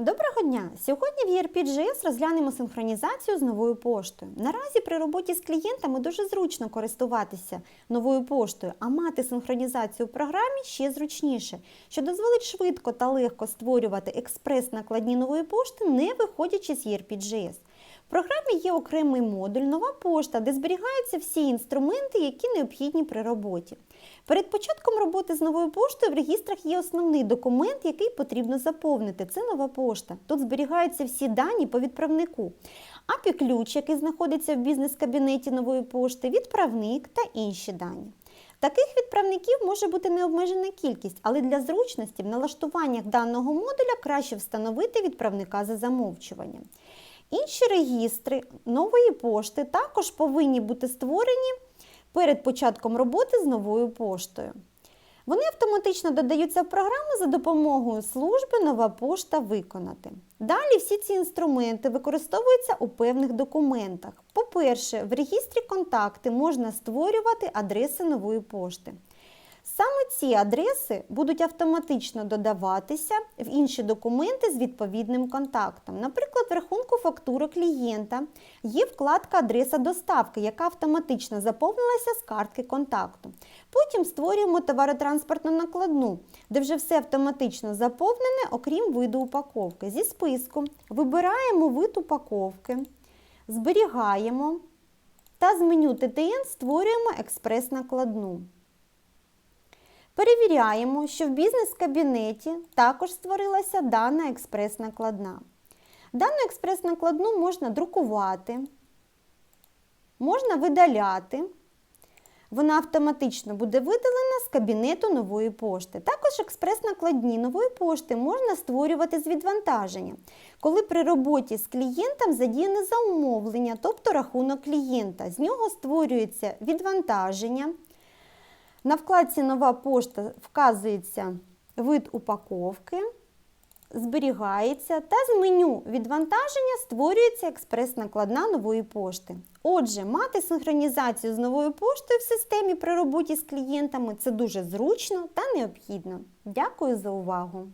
Доброго дня! Сьогодні в ERP.js розглянемо синхронізацію з новою поштою. Наразі при роботі з клієнтами дуже зручно користуватися новою поштою, а мати синхронізацію в програмі ще зручніше, що дозволить швидко та легко створювати експрес-накладні нової пошти, не виходячи з ERP.js. В програмі є окремий модуль Нова пошта, де зберігаються всі інструменти, які необхідні при роботі. Перед початком роботи з новою поштою в регістрах є основний документ, який потрібно заповнити. Це нова пошта. Тут зберігаються всі дані по відправнику. API-ключ, який знаходиться в бізнес-кабінеті нової пошти, відправник та інші дані. Таких відправників може бути необмежена кількість, але для зручності в налаштуваннях даного модуля краще встановити відправника за замовчуванням. Інші регістри нової пошти також повинні бути створені перед початком роботи з новою поштою. Вони автоматично додаються в програму за допомогою служби Нова пошта виконати. Далі всі ці інструменти використовуються у певних документах. По-перше, в регістрі контакти можна створювати адреси нової пошти. Саме ці адреси будуть автоматично додаватися в інші документи з відповідним контактом. Наприклад, в рахунку фактури клієнта є вкладка Адреса доставки, яка автоматично заповнилася з картки контакту. Потім створюємо товаротранспортну накладну, де вже все автоматично заповнене, окрім виду упаковки. Зі списку вибираємо вид упаковки, зберігаємо та з меню ТТН створюємо експрес-накладну. Перевіряємо, що в бізнес-кабінеті також створилася дана експрес-накладна. Дану експрес-накладну можна друкувати, можна видаляти. Вона автоматично буде видалена з кабінету нової пошти. Також експрес-накладні нової пошти можна створювати з відвантаження, коли при роботі з клієнтом задіяне замовлення, тобто рахунок клієнта. З нього створюється відвантаження. На вкладці Нова пошта вказується вид упаковки, зберігається та з меню відвантаження створюється експрес-накладна нової пошти. Отже, мати синхронізацію з новою поштою в системі при роботі з клієнтами це дуже зручно та необхідно. Дякую за увагу!